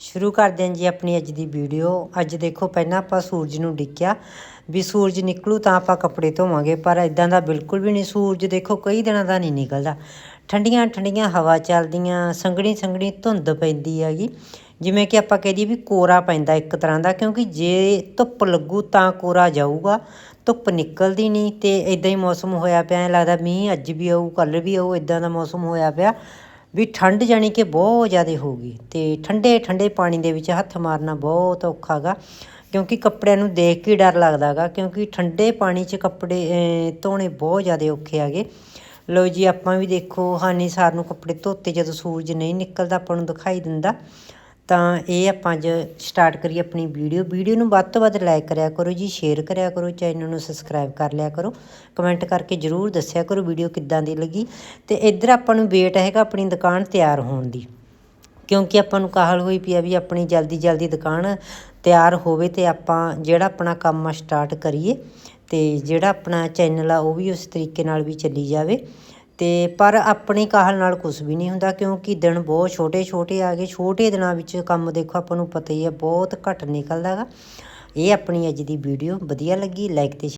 ਸ਼ੁਰੂ ਕਰਦੇ ਹਾਂ ਜੀ ਆਪਣੀ ਅੱਜ ਦੀ ਵੀਡੀਓ। ਅੱਜ ਦੇਖੋ, ਪਹਿਲਾਂ ਆਪਾਂ ਸੂਰਜ ਨੂੰ ਡਿੱਕਿਆ ਵੀ ਸੂਰਜ ਨਿਕਲੂ ਤਾਂ ਆਪਾਂ ਕੱਪੜੇ ਧੋਵਾਂਗੇ, ਪਰ ਇਦਾਂ ਦਾ ਬਿਲਕੁਲ ਵੀ ਨਹੀਂ। ਸੂਰਜ ਦੇਖੋ, ਕਈ ਦਿਨਾਂ ਦਾ ਨਹੀਂ ਨਿਕਲਦਾ। ਠੰਡੀਆਂ ਠੰਡੀਆਂ ਹਵਾ ਚੱਲਦੀਆਂ, ਸੰਘਣੀ ਸੰਘਣੀ ਧੁੰਦ ਪੈਂਦੀ ਹੈਗੀ। ਜਿਵੇਂ ਕਿ ਆਪਾਂ ਕਹਿ ਦਈਏ ਵੀ ਕੋਰਾ ਪੈਂਦਾ ਇੱਕ ਤਰ੍ਹਾਂ ਦਾ, ਕਿਉਂਕਿ ਜੇ ਧੁੱਪ ਲੱਗੂ ਤਾਂ ਕੋਰਾ ਜਾਊਗਾ। ਧੁੱਪ ਨਿਕਲਦੀ ਨਹੀਂ ਤੇ ਇਦਾਂ ਹੀ ਮੌਸਮ ਹੋਇਆ ਪਿਆ। ਐਂ ਲੱਗਦਾ ਮੀਂਹ ਅੱਜ ਵੀ ਆਊ ਕੱਲ ਵੀ ਆਊ ਇਦਾਂ ਦਾ ਮੌਸਮ ਹੋਇਆ ਪਿਆ। ਵੀ ਠੰਡ ਜਾਣੀ ਕਿ ਬਹੁਤ ਜ਼ਿਆਦਾ ਹੋ ਗਈ ਤੇ ਠੰਡੇ ਠੰਡੇ ਪਾਣੀ ਦੇ ਵਿੱਚ ਹੱਥ ਮਾਰਨਾ ਬਹੁਤ ਔਖਾ ਗਾ, ਕਿਉਂਕਿ ਕੱਪੜਿਆਂ ਨੂੰ ਦੇਖ ਕੇ ਹੀ ਡਰ ਲੱਗਦਾਗਾ ਕਿਉਂਕਿ ਠੰਡੇ ਪਾਣੀ 'ਚ ਕੱਪੜੇ ਧੋਣੇ ਬਹੁਤ ਜ਼ਿਆਦਾ ਔਖੇ ਹੈਗੇ ਲੋ ਜੀ, ਆਪਾਂ ਵੀ ਦੇਖੋ ਹਾਨੀਸਾਰ ਨੂੰ ਕੱਪੜੇ ਧੋਤੇ ਜਦੋਂ ਸੂਰਜ ਨਹੀਂ ਨਿਕਲਦਾ, ਆਪਾਂ ਨੂੰ ਦਿਖਾਈ ਦਿੰਦਾ। ਤਾਂ ਇਹ ਆਪਾਂ ਅੱਜ ਸਟਾਰਟ ਕਰੀਏ ਆਪਣੀ ਵੀਡੀਓ ਵੀਡੀਓ ਨੂੰ ਵੱਧ ਤੋਂ ਵੱਧ ਲਾਈਕ ਕਰਿਆ ਕਰੋ ਜੀ ਸ਼ੇਅਰ ਕਰਿਆ ਕਰੋ ਚੈਨਲ ਨੂੰ ਸਬਸਕ੍ਰਾਈਬ ਕਰ ਲਿਆ ਕਰੋ। ਕਮੈਂਟ ਕਰਕੇ ਜਰੂਰ ਦੱਸਿਆ ਕਰੋ ਵੀਡੀਓ ਕਿੱਦਾਂ ਦੀ ਲੱਗੀ। ਤੇ ਇੱਧਰ ਆਪਾਂ ਨੂੰ ਵੇਟ ਹੈਗਾ ਆਪਣੀ ਦੁਕਾਨ ਤਿਆਰ ਹੋਣ ਦੀ। ਕਿਉਂਕਿ ਆਪਾਂ ਨੂੰ ਕਾਹਲ ਹੋਈ ਪਈ ਆ ਵੀ ਆਪਣੀ ਜਲਦੀ ਜਲਦੀ ਦੁਕਾਨ ਤਿਆਰ ਹੋਵੇ ਤੇ ਆਪਾਂ ਜਿਹੜਾ ਆਪਣਾ ਕੰਮ ਆ ਸਟਾਰਟ ਕਰੀਏ ਤੇ ਜਿਹੜਾ ਆਪਣਾ ਚੈਨਲ ਆ ਉਹ ਵੀ ਉਸ ਤਰੀਕੇ ਨਾਲ ਵੀ ਚੱਲੀ ਜਾਵੇ। ਤੇ ਪਰ ਆਪਣੀ ਕਾਹਲ ਨਾਲ ਕੁਝ ਵੀ ਨਹੀਂ ਹੁੰਦਾ ਕਿਉਂਕਿ ਦਿਨ ਬਹੁਤ ਛੋਟੇ ਛੋਟੇ ਆ ਗਏ, ਛੋਟੇ ਦਿਨਾਂ ਵਿੱਚ ਕੰਮ ਦੇਖੋ ਆਪਾਂ ਨੂੰ ਪਤਾ ਹੀ ਹੈ ਬਹੁਤ ਘੱਟ ਨਿਕਲਦਾ ਨਿਕਲਦਾਗਾ ਇਹ ਆਪਣੀ ਅੱਜ ਦੀ ਵੀਡੀਓ ਵਧੀਆ ਲੱਗੀ ਲਾਈਕ ਤੇ